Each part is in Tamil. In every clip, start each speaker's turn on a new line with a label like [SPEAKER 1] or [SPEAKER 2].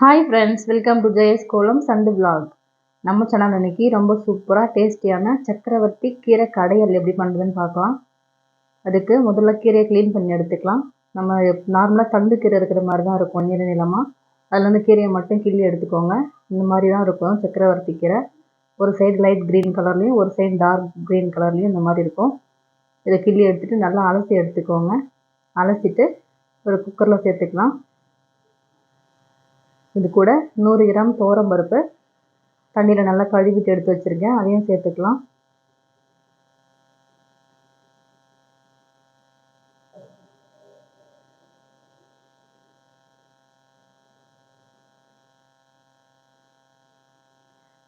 [SPEAKER 1] Hi friends welcome to Jeyas kolam சண்டு vlog. நம்ம சேனல் இன்னைக்கு ரொம்ப சூப்பராக டேஸ்டியான சக்கரவர்த்தி கீரை கடையல் எப்படி பண்ணுறதுன்னு பார்க்கலாம். அதுக்கு முதல்ல கீரையை க்ளீன் பண்ணி எடுத்துக்கலாம். நம்ம நார்மலாக தண்டு கீரை இருக்கிற மாதிரி தான் இருக்கும் நீர நிலமாக அதில் வந்து கீரையை மட்டும் கிள்ளி எடுத்துக்கோங்க. இந்த மாதிரி தான் இருக்கும் சக்கரவர்த்தி கீரை. ஒரு சைடு லைட் க்ரீன் கலர்லேயும் ஒரு சைடு டார்க் க்ரீன் கலர்லேயும் இந்த மாதிரி இருக்கும். இதை கிள்ளி எடுத்துகிட்டு நல்லா அலசி எடுத்துக்கோங்க. அலசிட்டு ஒரு குக்கரில் சேர்த்துக்கலாம். இது கூட நூறு கிராம் துவரம் பருப்பு. தண்ணியில் நல்லா கழுவிட்டு எடுத்து வச்சுருக்கேன். அதையும் சேர்த்துக்கலாம்.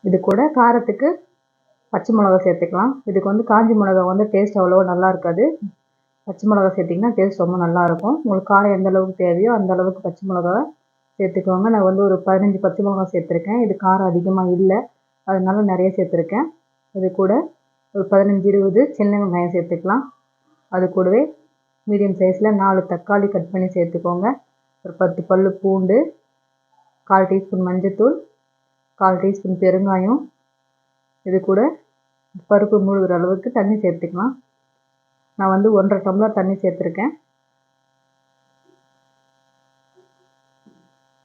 [SPEAKER 1] இது கூட காரத்துக்கு பச்சை மிளகா சேர்த்துக்கலாம். இதுக்கு வந்து காஞ்சி மிளகா வந்து டேஸ்ட் அவ்வளோவா நல்லா இருக்காது. பச்சை மிளகா சேர்த்திங்கன்னா டேஸ்ட் ரொம்ப நல்லாயிருக்கும் உங்களுக்கு காரம் எந்த அளவுக்கு தேவையோ அந்த அளவுக்கு பச்சை மிளகாவை சேர்த்துக்கோங்க. நான் வந்து ஒரு பதினஞ்சு பச்சை மிளகா சேர்த்துருக்கேன். இது காரம் அதிகமாக இல்லை. அதனால நிறைய சேர்த்துருக்கேன். இது கூட ஒரு பதினஞ்சு இருபது சின்ன வெங்காயம் சேர்த்துக்கலாம். அது கூடவே மீடியம் சைஸில் நாலு தக்காளி கட் பண்ணி சேர்த்துக்கோங்க. ஒரு பத்து பல் பூண்டு கால் டீஸ்பூன் மஞ்சத்தூள் கால் டீஸ்பூன் பெருங்காயம். இது கூட பருப்பு மூழ்கிற அளவுக்கு தண்ணி சேர்த்துக்கலாம். நான் வந்து ஒன்றரை டம்ளர் தண்ணி சேர்த்துருக்கேன்.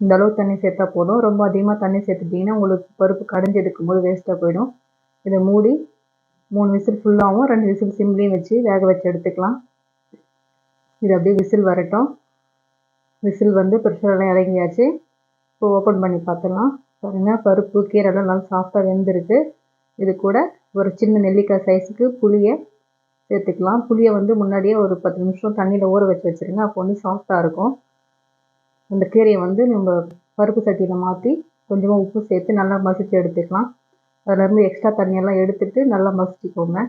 [SPEAKER 1] இந்த அளவு தண்ணி சேர்த்தா போதும். ரொம்ப அதிகமாக தண்ணி சேர்த்துட்டிங்கன்னா உங்களுக்கு பருப்பு கடைஞ்சி எடுக்கும்போது வேஸ்ட்டாக போயிடும். இதை மூடி மூணு விசில் ஃபுல்லாகவும் ரெண்டு விசில் சிம்லேயும் வச்சு வேக வச்சு எடுத்துக்கலாம். இது அப்படியே விசில் வரட்டும். விசில் வந்து ப்ரெஷரெல்லாம் இறங்கியாச்சு. இப்போ ஓப்பன் பண்ணி பார்த்துடலாம். பாருங்கள் பருப்பு கீரைலாம் நல்லா சாஃப்டாக வெந்திருக்கு. இது கூட ஒரு சின்ன நெல்லிக்காய் சைஸுக்கு புளியை சேர்த்துக்கலாம். புளியை வந்து முன்னாடியே ஒரு பத்து நிமிஷம் தண்ணியில் ஊற வச்சு வச்சுருங்க. அப்போ வந்து சாஃப்டாக இருக்கும். அந்த கீரையை வந்து நம்ம பருப்பு சட்டியில் மாற்றி கொஞ்சமாக உப்பு சேர்த்து நல்லா மசித்து எடுத்துக்கலாம். அதிலேருந்து எக்ஸ்ட்ரா தண்ணியெல்லாம் எடுத்துகிட்டு நல்லா மசிச்சுக்கோங்க.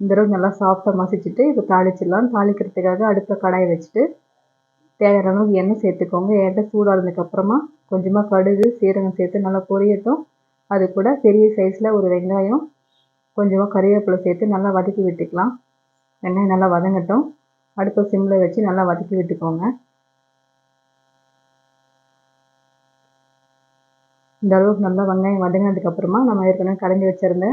[SPEAKER 1] இந்த அளவு நல்லா சாஃப்டாக மசிச்சுட்டு இப்போ தாளிச்சிடலாம். தாளிக்கிறதுக்காக அடுத்த கடாயை வச்சுட்டு தேவையான அளவுக்கு எண்ணெய் சேர்த்துக்கோங்க. எண்ணெய் சூடானதுக்கப்புறமா கொஞ்சமாக கடுகு சீரகம் சேர்த்து நல்லா பொரியட்டும். அது கூட பெரிய சைஸில் ஒரு வெங்காயம் கொஞ்சமாக கறிவேப்பிலை சேர்த்து நல்லா வதக்கி விட்டுக்கலாம். வெங்காயம் நல்லா வதங்கட்டும். அடுப்பை சிம்மில் வச்சு நல்லா வதக்கி விட்டுக்கோங்க. இந்த அளவுக்கு நல்லா வெங்காயம் வதங்கினதுக்கப்புறமா நம்ம ஏற்கனவே கடைஞ்சி வச்சுருந்த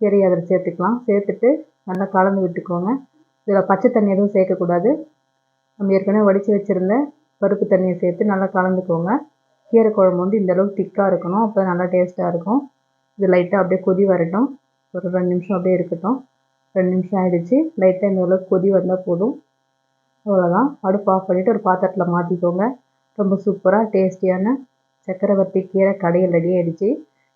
[SPEAKER 1] கீரையை அதில் சேர்த்துக்கலாம். சேர்த்துட்டு நல்லா கலந்து விட்டுக்கோங்க. இதில் பச்சை தண்ணி எதுவும் சேர்க்கக்கூடாது நம்ம ஏற்கனவே வடித்து வச்சுருந்த பருப்பு தண்ணியை சேர்த்து நல்லா கலந்துக்கோங்க. கீரை குழம்பு வந்து இந்தளவுக்கு திக்காக இருக்கணும். அப்போ நல்லா டேஸ்ட்டாக இருக்கும். இது லைட்டாக அப்படியே கொதி வரட்டும். ஒரு ரெண்டு நிமிஷம் அப்படியே இருக்கட்டும். ரெண்டு நிமிஷம் ஆகிடுச்சு லைட்டாக இந்த அளவுக்கு கொதி வந்தால் போதும். அவ்வளோதான் அடுப்பு ஆஃப் பண்ணிவிட்டு ஒரு பாத்திரத்தில் மாற்றிக்கோங்க ரொம்ப சூப்பராக டேஸ்டியான சக்கரவர்த்தி கீரை கடையில் ரெடி ஆகிடுச்சு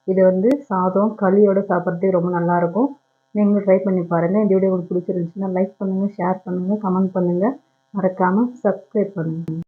[SPEAKER 1] இது வந்து சாதம் களியோடு சாப்பிட்றதுக்கு ரொம்ப நல்லாயிருக்கும். நீங்களும் ட்ரை பண்ணி பாருங்கள் இந்த வீடியோ உங்களுக்கு பிடிச்சிருந்துச்சுன்னா லைக் பண்ணுங்கள் ஷேர் பண்ணுங்கள் கமெண்ட் பண்ணுங்கள் மறக்காமல் சப்ஸ்கிரைப் பண்ணுங்கள்